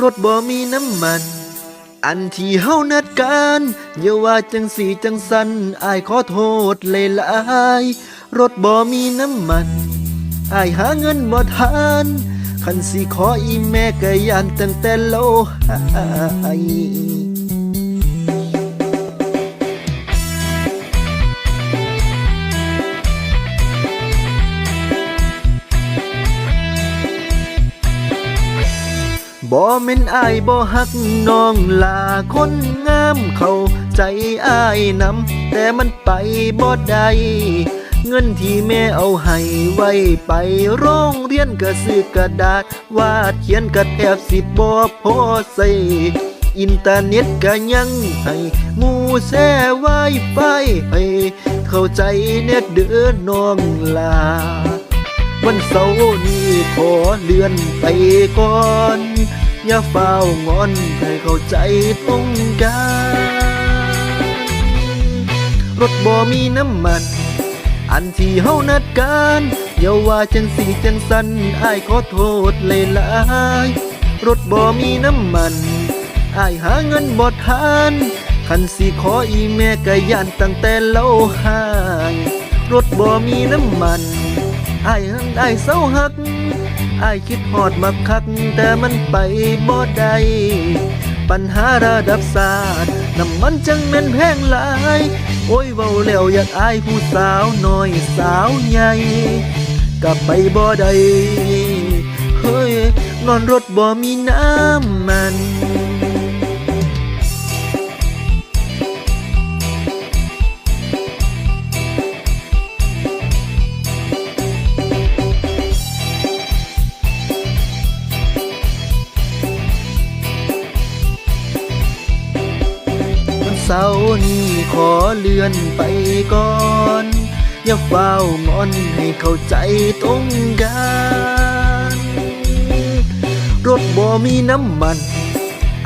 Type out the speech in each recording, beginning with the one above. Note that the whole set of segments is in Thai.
รถบ่มีน้ำมัน อันที่เฮานัดกันอย่าว่าจังสีจังสันอายขอโทษเลยลายรถบ่มีน้ำมันอายหาเงินบ่ทันคันสีขออีแม่ก็ยานตั้งแต่โลหาย บ่แม่นอายบ่ฮักน้องลาคนงามเข้าใจอายนำแต่มันไปบ่ได้เงินที่แม่เอาให้ไว้ไปโรงเรียนก็ซื้อกระดาษ วาดเขียนก็แทบสิบ่พอใส่อินเทอร์เน็ตก็ยังให้มูแซ่ไว้ไปให้เข้าใจเน็ตเด้อน้องลา วันเสาร์นี้ขอเลื่อนไปก่อน อย่าเฝ้างอนให้เข้าใจตรงกันรถบ่มีน้ำมัน อันที่เฮานัดกันอย่าว่าจังสีจังสันอายขอโทษเลยลายรถบ่มีน้ำมันอายหาเงินบ่ทันคันสิขออีแม่ก็ย่านตั้งแต่เล่าห่ายรถบ่มีน้ำมัน ไอายหันอายเศร้าหักไอายคิดหอดมาคัก แต่มันไปบ่ได้ปัญหาระดับศาสตร์น้ำมันจังแม่นแพงหลาย โอ้ยเว้าแล้วอยากอายผู้สาวน้อยสาวใหญ่กลับไปบ่ได้เฮ้ยนอนรถบ่มีน้ำมัน เสาร์นี้ขอเลื่อนไปก่อน อย่าเฝ้างอนให้เข้าใจตรงกัน รถบ่มีน้ำมัน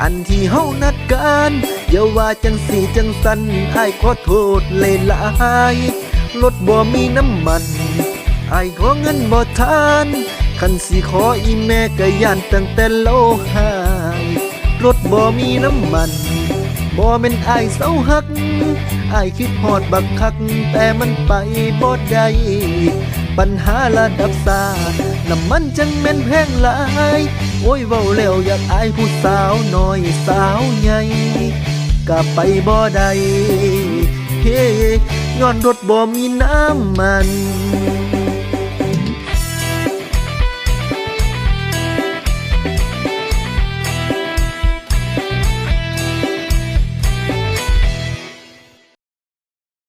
อันที่เฮานัดกันอย่าว่าจังสีจังสันไอายขอโทษเลยหลายรถบ่มีน้ำมันไอายขอเงินบ่ทานคันสิขออีแม่ก็ย่านตั้งแต่โลหาย รถบ่มีน้ำมัน บ่แม่นอายเศร้าหักอายคิดฮอดบักคัก แต่มันไปบ่ได้ปัญหาระดับสารน้ำมันจังแม่นแพงหลาย โอ้ยเว้าแล้วอยากอายผู้สาวน้อยสาวใหญ่กลับไปบ่ได้เฮ้ย้อนรถบ่มีน้ำมัน